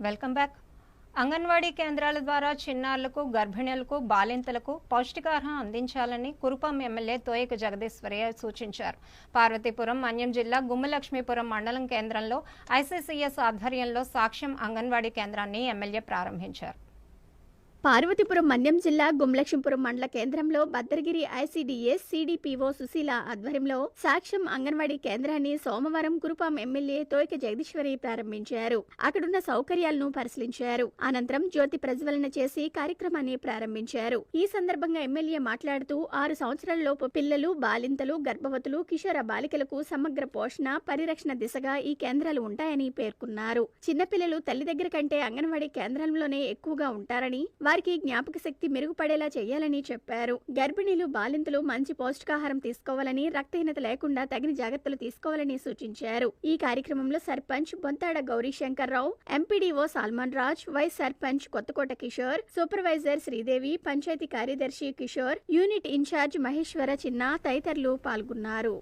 Welcome back. Anganwadi కేంద్రాల ద్వారా చిన్నారులకు గర్భిణులకు బాలింతలకు పౌష్టికాహారం అందించాలని కురుపం ఎమ్మెల్యే తోయక జగదీశ్వరయ్య సూచించారు. పార్వతీపురం మన్యం జిల్లా గుమ్మలక్ష్మీపురం మండలం కేంద్రంలో ఐసీసీఎస్ ఆధ్వర్యంలో సాక్ష్యం అంగన్వాడీ కేంద్రాన్ని ఎమ్మెల్యే ప్రారంభించారు. పార్వతీపురం మన్యం జిల్లా గుమ్లక్ష్మీపురం మండల కేంద్రంలో భద్రగిరి ఐసీడీఎస్ సిడిపిఓ సుశీల ఆధ్వర్యంలో సాక్ష్యం అంగన్వాడీ కేంద్రాన్ని సోమవారం కురుపాం ఎమ్మెల్యే తోయక జగదీశ్వరి ప్రారంభించారు. అక్కడున్న సౌకర్యాలను పరిశీలించారు. అనంతరం జ్యోతి ప్రజ్వలన చేసి కార్యక్రమాన్ని ప్రారంభించారు. ఈ సందర్భంగా ఎమ్మెల్యే మాట్లాడుతూ ఆరు సంవత్సరాలలోపు పిల్లలు బాలింతలు గర్భవతులు కిషోర బాలికలకు సమగ్ర పోషణ పరిరక్షణ దిశగా ఈ కేంద్రాలు ఉంటాయని పేర్కొన్నారు. చిన్నపిల్లలు తల్లి దగ్గర కంటే అంగన్వాడీ కేంద్రంలోనే ఎక్కువగా ఉంటారని వారికి జ్ఞాపక శక్తి మెరుగుపడేలా చేయాలని చెప్పారు. గర్భిణీలు బాలింతలు మంచి పౌష్టికాహారం తీసుకోవాలని రక్తహీనత లేకుండా తగిన జాగ్రత్తలు తీసుకోవాలని సూచించారు. ఈ కార్యక్రమంలో sarpanch Bontada Gauri Shankar Rao MPDO Salman Raj vice sarpanch Kothakota Kishore supervisor Sridevi panchayat కార్యదర్శి కిషోర్ యూనిట్ ఇన్ఛార్జ్ మహేశ్వర చిన్న తదితరులు పాల్గొన్నారు.